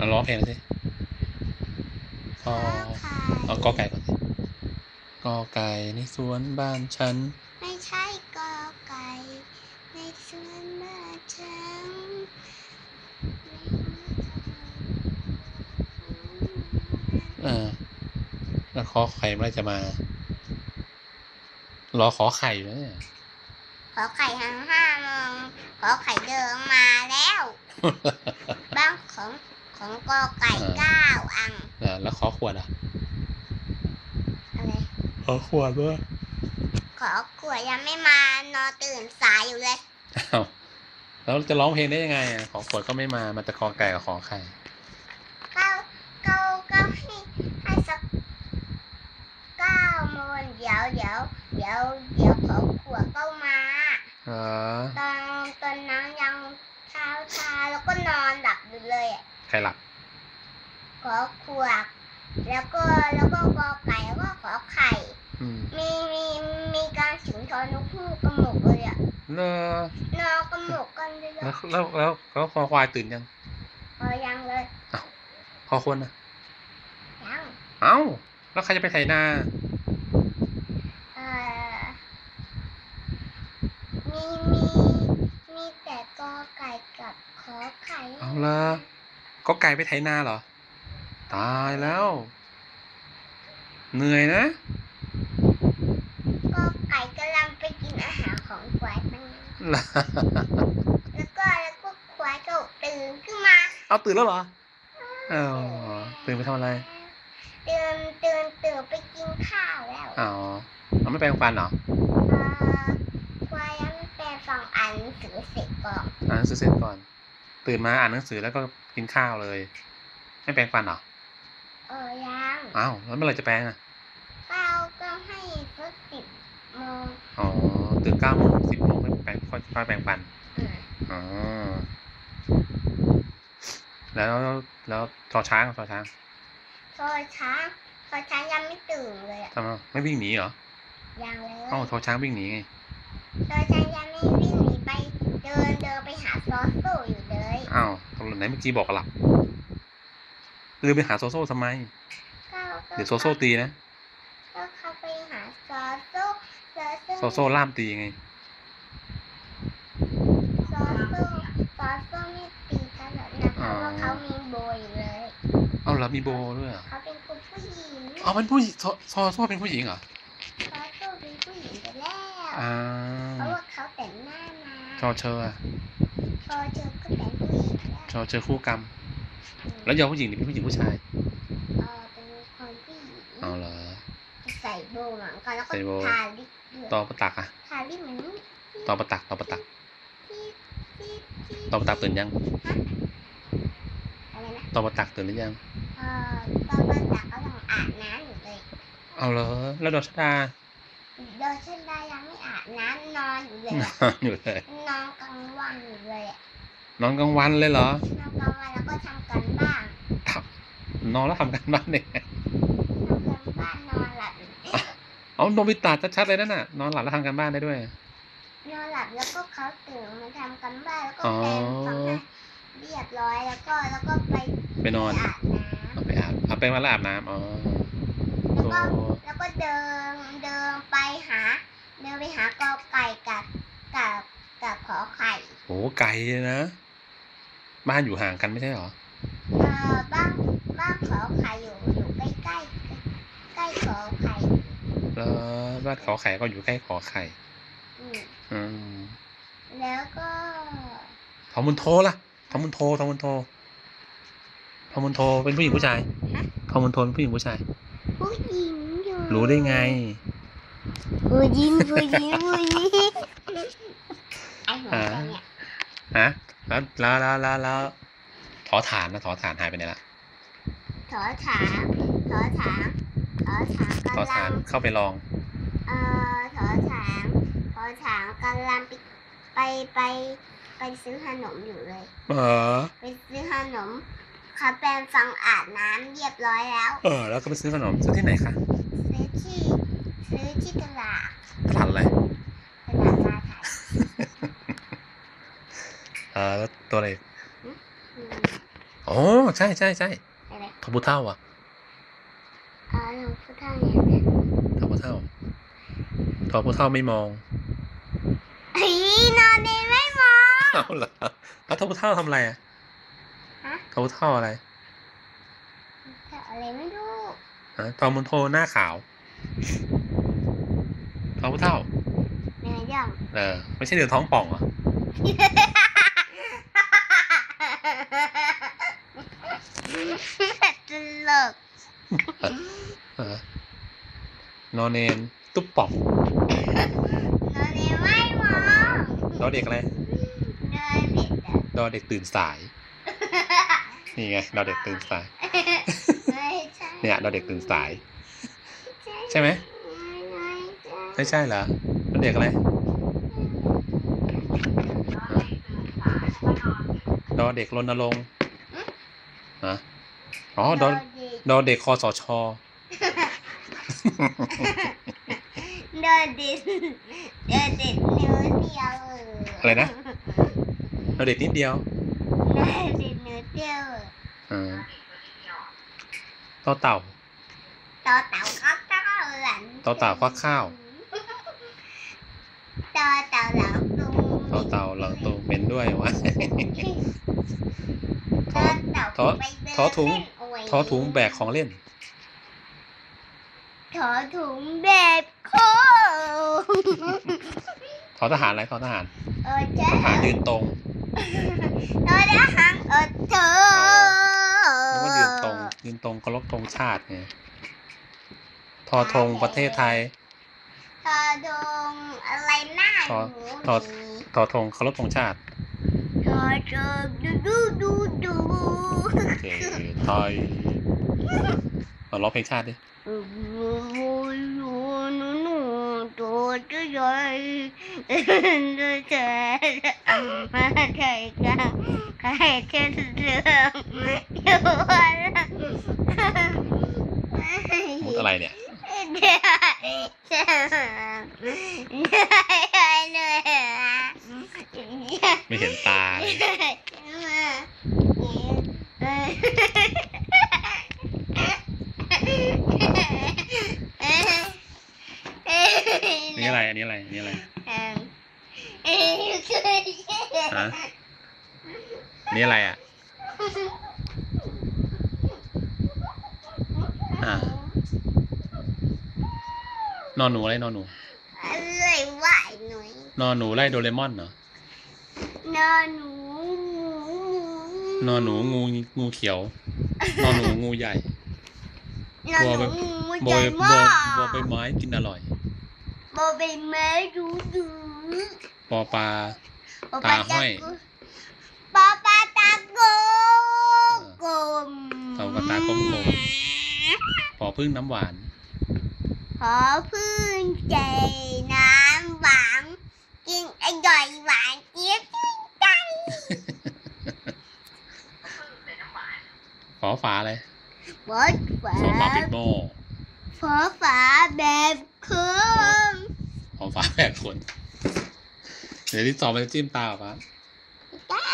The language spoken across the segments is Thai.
เราร้องเพลงหน่อยสิกอขอเอากอไก่ก่อนสิกอไก่ในสวนบ้านฉัน ไม่ใช่กอไก่ ในสวนบ้านฉันเออแล้วขอไข่เมื่อไหรจะมา รอขอไข่อยู่นะเนี่ยขอไข่ทั้งห้าโมงขอไข่เดินมาแล้ว บ้างของ ของกอไก่อ่าเก้าอังเออแล้วขอขวดอะ อะไร ขอขวดด้วยขอขวดยังไม่มานอนตื่นสายอยู่เลยอ้าวแล้วจะร้องเพลงได้ยังไงอะ ขอขวดก็ไม่มา มันจะขอไก่กับขอไข่เก้าเก้าเก้าให้ให้สักเก้าโมงเดี๋ยวเดี๋ยวเดี๋ยวเดี๋ยวขอขวดก็มาเออตอนตอนนั้นยังเช้าชาแล้วก็นอนหลับอยู่เลยอะ ใครหลับ ขอขวดแล้วก็แล้วก็กอไก่แล้วก็ขอไข่ อืมมีมีมีการสุนทรนกฮูกกระหมกเลยอะเลอนอนกระหมกกันเลยแล้วแล้วแล้วแล้วคอควายตื่นยังพอยังเลยคอคนอะยังเอ้า แล้วใครจะไปไถนาเอ่อมีมีมีแต่กอไก่กับขอไข่เอาละ ก็ไก่ไปไถนาเหรอ ตายแล้ว เหนื่อยนะกอไก่กำลังไปกินอาหารของควายมันแล้วก็แล้วก็ควายก็ตื่นขึ้นมา เอาตื่นแล้วเหรอเออตื่นไปทำอะไร ตื่นตื่นตื่นไปกินข้าวแล้วอ๋อเอาไม่แปรงฟันเหรอเอ่อควายยังไม่แปลฟังอ่านหนังสือเสร็จก่อนอ่านหนังสือเสร็จก่อน ตื่นมาอ่านหนังสือแล้วก็กินข้าวเลย ไม่แปรงฟันเหรอเออยังอ้าวแล้วเมื่อไหร่จะแปรงอะเก้าก็ให้สักสิบโมงอ๋อตื่นเก้าโมงสิบโมงค่อยแปรงค่อยค่อยแปรงฟันอ่าอ๋อแล้วแล้วชอช้างชอช้างโทรช้างโทรช้างยังไม่ตื่นเลยอะทำไมไม่วิ่งหนีเหรอยังเลยเอ้าชอช้างวิ่งหนีไงโทรช้างยังไม่วิ่งหนีไป เดินเดินไปหาซอสโซ่อยู่เลยอ้าวตรงไหนเมื่อกี้บอกหลับลืมไปหาโซโซ่ทำไมก้าก็เดี๋ยวโซโซ่ตีนะ ก็เข้าไปหาซอสโซ่ซอสโซ่โซโซ่ล่ามตีไง ซอสโซ่ซอสโซ่ไม่ตีกันหรอกนะเพราะว่าเขามีโบอยู่เลย เอาแล้วมีโบด้วยเหรอเขาเป็นคนผู้หญิงอ๋อเป็นผู้หญิงโซโซโซ่เป็นผู้หญิงเหรอ ซอสโซ่เป็นผู้หญิงไปแล้วอ่าเพราะว่าเขาแต่งหน้ามา ชอเชอร์อะพอเจอก็แต่งผู้หญิงแล้วชอเชอร์คู่กรรม แล้วยอมผู้หญิงนี่เป็นผู้หญิงผู้ชายเออเป็นคนผู้หญิงเอาเหรอใส่โบว์เหมือนกันแล้วก็ใส่โบว์ทาลิปด้วยตอประตักอะทาลิปเหมือนที่ตอประตักตอประตักที่ที่ที่ตอประตักตื่นยังอะไรนะตอประตักตื่นหรือยังเออตอนวันตักก็ต้องอาบน้ำอยู่เลยเอาเหรอแล้วดอกชดา โดยเช่นได้ยังไม่อาบ น้ำนอนอยู่เลยนอะอนอยู่เลย นอนกลางวันอยู่เลยอะนอนกลางวันเลยเหรอนอนกลางวันแล้วก็ทำกันบ้านทำนอนแล้วทำกันบ้านเนี่ยทำกันบ้านนอนหลับอยู่เอ๊ะเอาโนบิตะชัดๆเลยนั่นน่ะ นอนหลับแล้วทำกันบ้านได้ด้วย นอนหลับแล้วก็เขาตื่นมาทำกันบ้านแล้วก็อ๋อแปรงฟันให้เรียบร้อยแล้วก็แล้วก็ไปไปนอนอาบน้เอาไปอาบเอาไปมาแล้วอาบน้ำอ๋อำแล้วก็โอ้แล้วก็เดินเดินไปหา เดินไปหากอไก่กับกับกับขอไข่โหไกลเลยนะ บ้านอยู่ห่างกันไม่ใช่เหรอเอ่อบ้านบ้านขอไข่อยู่อยู่ใกล้ใกล้ใกล้ขอไข่แล้วบ้านขอไข่ก็อยู่ใกล้ขอไข่อืมอืมแล้วก็ทอมุนโทล่ะทอมุนโททอมุนโททอมุนโทเป็นผู้หญิงผู้ชายทอมุนโทเป็นผู้หญิงผู้ชาย ผู้หญิงอยู่รู้ได้ไง ผู้หญิงผู้หญิงผู้หญิงไอหัวใจเนี่ยฮะแล้วแล้วแล้วแล้วแล้วถอฐานนะถอฐานหายไปไหนละถอถามถอถามถอถามถอกำฐาลันงเข้าไปลอง เอ่อถอถามถอถามกำลังไปไปไปไปซื้อขนมอยู่เลย เออ ไปซื้อขนมเขาแปรงฟังอาบน้ำเรียบร้อยแล้ว เออ แล้วก็ไปซื้อขนมซื้อที่ไหนคะซื้อที่ซื้อ ที่ตลาดตลาดอะไรตลาดซาไทยเออแล้วตัวอะไรอืมโออ๋อใช่ใช่ใช่อะไรทอพุเท่าอะอ๋อหลวงพ่อท่านเนี่ยทอพุเท่าทอพุเท่าไม่มองเฮ้ยนอนดีไม่มองเอาเหรอแล้วทอพุเท่าทำอะไรอะฮะทอพุเท่าอะไรแต่อะไรไม่รู้ฮะทอมุนโทหน้าขาว ทอพุเท่าเหนื่อยจังเออไม่ใช่เดือดท้องป่องเหรอตลกเออนอนเนนตุ๊บป่องนอนดีไม่มองดอเด็กอะไรเดินผิดอะดอเด็กตื่นสาย นี่ไงดอเด็กตื่นสายไม่ใช่เนี่ยดอเด็กตื่นสาย ใช่ไหม ไม่ใช่ไม่ใช่เหรอดอเด็กอะไรดอเด็กรณรงค์ฮะอ๋อดอดอเด็กคอสชเดินดินเดินดินนิ้วเดียวอะไรนะดอเด็กนิดเดียวเดินดินนิ้วเดียวเออต่อเต่าต่อเต่าก็เต่าหลังต่อเต่าควักข้าว ต่อเต่าหลังตุงต่อเต่าหลังตูเหม็นด้วยวะทต่ออเต่าทอไปเดินทอถุงเล่นโยทอถุงแบกของเล่นถอถุงแบบโค้ทอทหารอะไรทอทหารเออเจ้าทหารยืนตรงโดนอาหารเออเธอนึกว่ายืนตรงยืนตรงเคารพธงชาติไงทอธงประเทศไทย ทอดงอะไรหน้าทอหนูทอทอธงเคารพธงชาติทอดงดูดูดูดูเจไทยเอาร้องเพลงชาติดิโอ้โหหนูหนูหนูตัวจะใหญ่จะแฉมาใส่กันใครจะเรื่องอยู่วันมุดอะไรเนี่ย เดี๋ยวจะเหนื่อยเหนื่อยไม่เห็นตาเลยอันนี้อะไรอันนี้อะไรอันนี้อะไรฮะอันนี้อะไรอะ อ่า นอนหนูอะไรนอนหนูอะไรวะหนุ่ยนอนหนูไล่โดเรมอนเหรอนอนหนูนอนหนูงูงูเขียวนอนหนูงูใหญ่นอนหนูโบใหญ่ยโบมายกโบยใบไม้กินอร่อยโบใบไม้ดูดูปอปลาตาห้อยปอปลาตาโกกลมปอปลาตากลมปอพึ่งน้ำหวาน ขอพึ่งใจน้ำหวานกินอร่อยหวานเจี๊ยบชื่นใจฝอฝาอะไรบดฝาฝอฝาปิดโม่ฝอฝาแบบเครื่องฝอฝาแปดคนเดี๋ยวที่สองมันจะจิ้มตาปะตา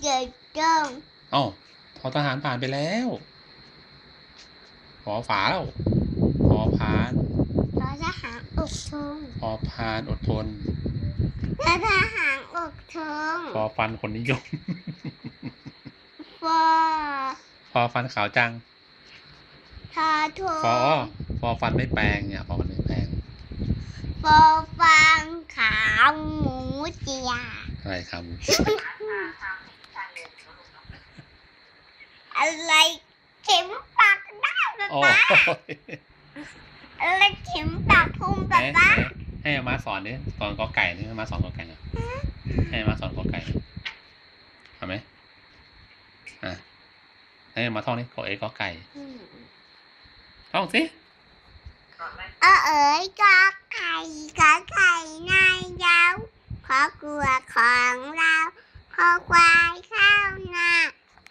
เกิดจ้องเอ้าทอทหารผ่านไปแล้วฝอฝาแล้วพอพาน เราจะหางอก ทงพอพานอดทนเราจะหางอกทงพอฟันคนนิยมฟอพอฟันขาวจังทาทงฟอฟอฟันไม่แปลงเนี่ยฟอฟันไม่แปลงฟอฟังขาวหมูเจียอะไรครับอะไรเข็มปากได้ป๊าโอ้ป๊ายอะไรเข็มปากพุงป๊าไหนป๊าไหนให้อามาสอนดิสอนกอไก่นี่อามาสอนกอไก่หน่อยให้อามาสอนกอไก่หน่อยเอาไหมอะให้อามาท่องนี่กอเอกอไก่ท่องสิเออเอ๋ยกอไก่กอไก่นายยาวขอกลัวของเราขอควายข้าวนา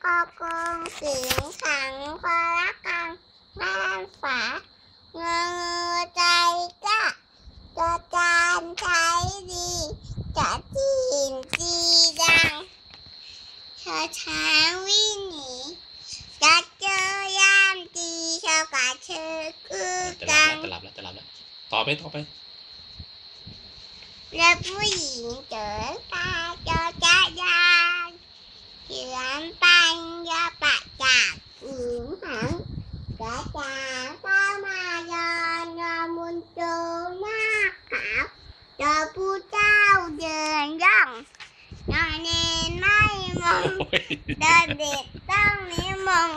ขอโกงเสียงขังขอรักกันบ้านฝา 자기가 저단 자이리 저진지랑 저장위니 저쪼얌 디셔가 출구강 ตลับแล้วตลับแล้วต่อไปต่อไป là phụ diện trưởng ta cho cha ra. Thì làm ban cho bà cha uống hẳn cả cha. โจมากขาวเจอผู้เจ้าเดินย่องนอนเนนไม่มองโอ้ยเดินเด็กต้องนิมง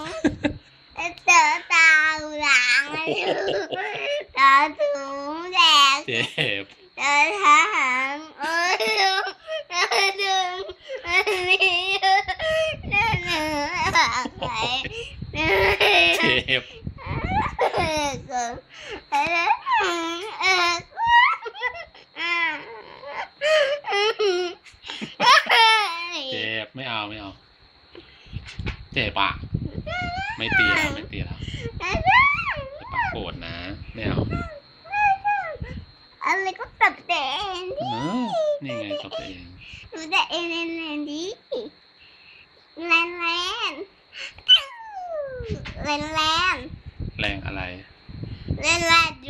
เจอตาหลังตาถุงแดงเจ็บเดินทางเอ้ยเดินดึงอันนี้เดินเหนือไปเดินเจ็บ เออเกินเออเออ เจ็บไม่เอาไม่เอา เจ็บอะไม่ตีแล้วไม่ตีแล้วไอ้ปากโกรธนะไม่เอาอะไรก็ตัดแต่เองเออนี่ไงตบแตัวเองดูแต่เองแรงๆดิแรงแรงแรงแรงแรงอะไรแรงแรง